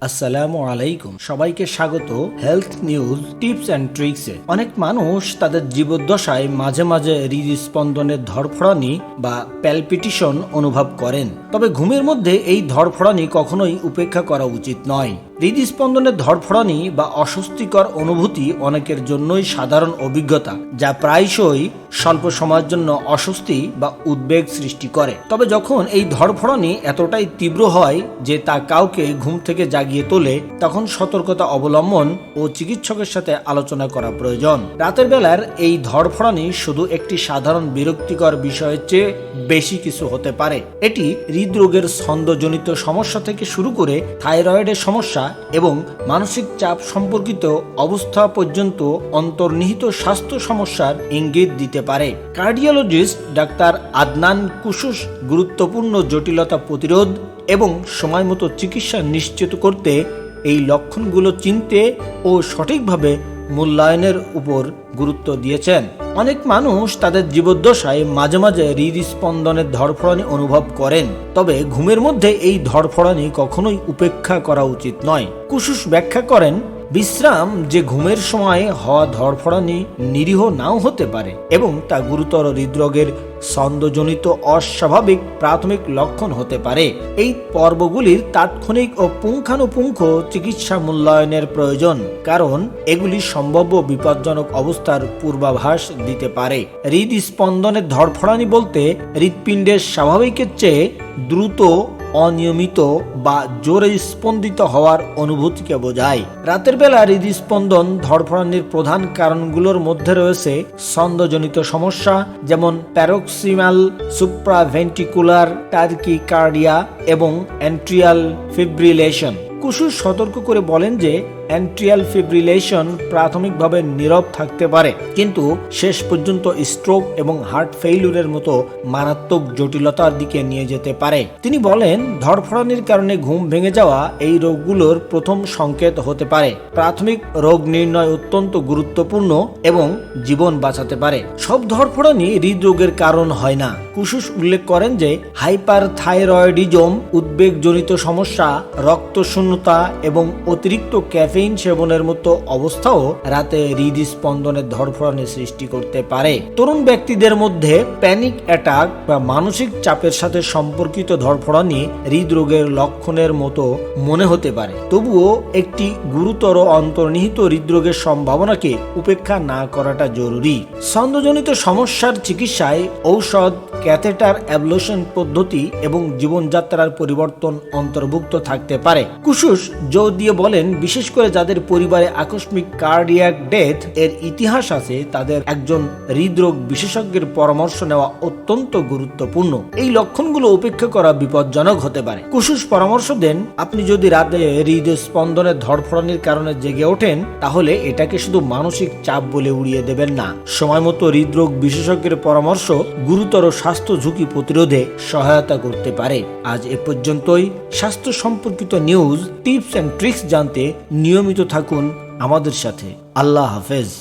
আসসালামু আলাইকুম। সবাইকে স্বাগত হেলথ নিউজ টিপস অ্যান্ড ট্রিক্সে। অনেক মানুষ তাদের জীবদ্দশায় মাঝে মাঝে হৃদস্পন্দনের ধরফড়ানি বা প্যালপিটিশন অনুভব করেন। তবে ঘুমের মধ্যে এই ধরফড়ানি কখনোই উপেক্ষা করা উচিত নয়। হৃদস্পন্দনের ধরফড়ানি বা অস্বস্তিকর অনুভূতি অনেকের জন্যই সাধারণ অভিজ্ঞতা, যা প্রায়শই স্বল্প সময়ের জন্য অস্বস্তি বা উদ্বেগ সৃষ্টি করে। তবে যখন এই ধরফড়ানি এতটাই তীব্র হয় যে তা কাউকে ঘুম থেকে জাগিয়ে তোলে, তখন সতর্কতা অবলম্বন ও চিকিৎসকের সাথে আলোচনা করা প্রয়োজন। রাতের বেলার এই ধরফড়ানি শুধু একটি সাধারণ বিরক্তিকর বিষয়ের চেয়ে বেশি কিছু হতে পারে। এটি হৃদরোগের ছন্দজনিত সমস্যা থেকে শুরু করে থাইরয়েডের সমস্যা এবং মানসিক চাপ সম্পর্কিত অবস্থা পর্যন্ত অন্তর্নিহিত স্বাস্থ্য সমস্যার ইঙ্গিত দিতে পারে। কার্ডিওলজিস্ট ডাক্তার আদনান কুসুস গুরুত্বপূর্ণ জটিলতা প্রতিরোধ এবং সময়মতো চিকিৎসা নিশ্চিত করতে এই লক্ষণগুলো চিনতে ও সঠিকভাবে মূল্যায়নের উপর গুরুত্ব দিয়েছেন। অনেক মানুষ তাদের জীবদ্দশায় মাঝে মাঝে হৃদস্পন্দনের ধরফড়ানি অনুভব করেন। তবে ঘুমের মধ্যে এই ধরফড়ানি কখনোই উপেক্ষা করা উচিত নয়। কুশুস ব্যাখ্যা করেন বিশ্রাম যে ঘুমের সময় হওয়া ধরফড়ানি নিরীহ নাও হতে পারে এবং তা গুরুতর হৃদরোগের ছন্দজনিত অস্বাভাবিক প্রাথমিক লক্ষণ হতে পারে। এই পর্বগুলির তাৎক্ষণিক ও পুঙ্খানুপুঙ্খ চিকিৎসা মূল্যায়নের প্রয়োজন, কারণ এগুলি সম্ভাব্য বিপজ্জনক অবস্থার পূর্বাভাস দিতে পারে। হৃদস্পন্দনের ধরফড়ানি বলতে হৃৎপিণ্ডের স্বাভাবিকের চেয়ে দ্রুত অনিয়মিত বা জোরে স্পন্দিত হওয়ার অনুভূতিকে বোঝায়। রাতের বেলা হৃদস্পন্দন ধরফড়ানির প্রধান কারণগুলোর মধ্যে রয়েছে ছন্দজনিত সমস্যা, যেমন প্যারোক্সিমাল, সুপ্রাভেন্টিকুলার টার্কি কার্ডিয়া এবং অ্যান্ট্রিয়াল ফিব্রিলেশন। কুসুর সতর্ক করে বলেন যে অ্যান্ট্রিয়াল ফিব্রিলেশন প্রাথমিকভাবে নীরব থাকতে পারে। কিন্তু শেষ পর্যন্ত স্ট্রোক এবং হার্ট ফেইলুরের মতো মারাত্মক জটিলতার দিকে নিয়ে যেতে পারে। তিনি বলেন ধরফড়ানির কারণে ঘুম ভেঙে যাওয়া এই রোগগুলোর প্রথম সংকেত হতে পারে। প্রাথমিক রোগ নির্ণয় অত্যন্ত গুরুত্বপূর্ণ এবং জীবন বাঁচাতে পারে। সব ধরফড়ানি হৃদরোগের কারণ হয় না। কুসুস উল্লেখ করেন যে হাইপার থাইরয়েডিজম উদ্বেগজনিত সমস্যা রক্তশূন্যতা এবং অতিরিক্ত ক্যাফেইন সেবনের মতো অবস্থাও রাতে হৃদস্পন্দনের ধরফড়ানি সৃষ্টি করতে পারে। তরুণ ব্যক্তিদের মধ্যে প্যানিক অ্যাটাক বা মানসিক চাপের সাথে সম্পর্কিত ধরফড়ানি হৃদরোগের লক্ষণের মতো মনে হতে পারে। তবুও একটি গুরুতর অন্তর্নিহিত হৃদরোগের সম্ভাবনাকে উপেক্ষা না করাটা জরুরি। ছন্দজনিত সমস্যার চিকিৎসায় ঔষধ, ক্যাথেটার অ্যাবলোশন পদ্ধতি এবং জীবনযাত্রার পরিবর্তন অন্তর্ভুক্ত থাকতে পারে। কুসুস জোর দিয়ে বলেন, বিশেষ করে যাদের পরিবারে আকস্মিক কার্ডিয়াক ডেথ এর ইতিহাস আছে, তাদের একজন হৃদরোগ বিশেষজ্ঞের পরামর্শ নেওয়া অত্যন্ত গুরুত্বপূর্ণ। এই লক্ষণগুলো উপেক্ষা করা বিপজ্জনক হতে পারে। কুসুস পরামর্শ দেন, আপনি যদি রাতে হৃদস্পন্দনের ধরফড়ানির কারণে জেগে ওঠেন, তাহলে এটাকে শুধু মানসিক চাপ বলে উড়িয়ে দেবেন না। সময় মতো হৃদরোগ বিশেষজ্ঞের পরামর্শ গুরুতর স্বাস্থ্য ঝুঁকি প্রতিরোধে সহায়তা করতে পারে। আজ এ পর্যন্তই। স্বাস্থ্য সম্পর্কিত নিউজ টিপস অ্যান্ড ট্রিক্স জানতে নিয়মিত থাকুন আমাদের সাথে। আল্লাহ হাফেজ।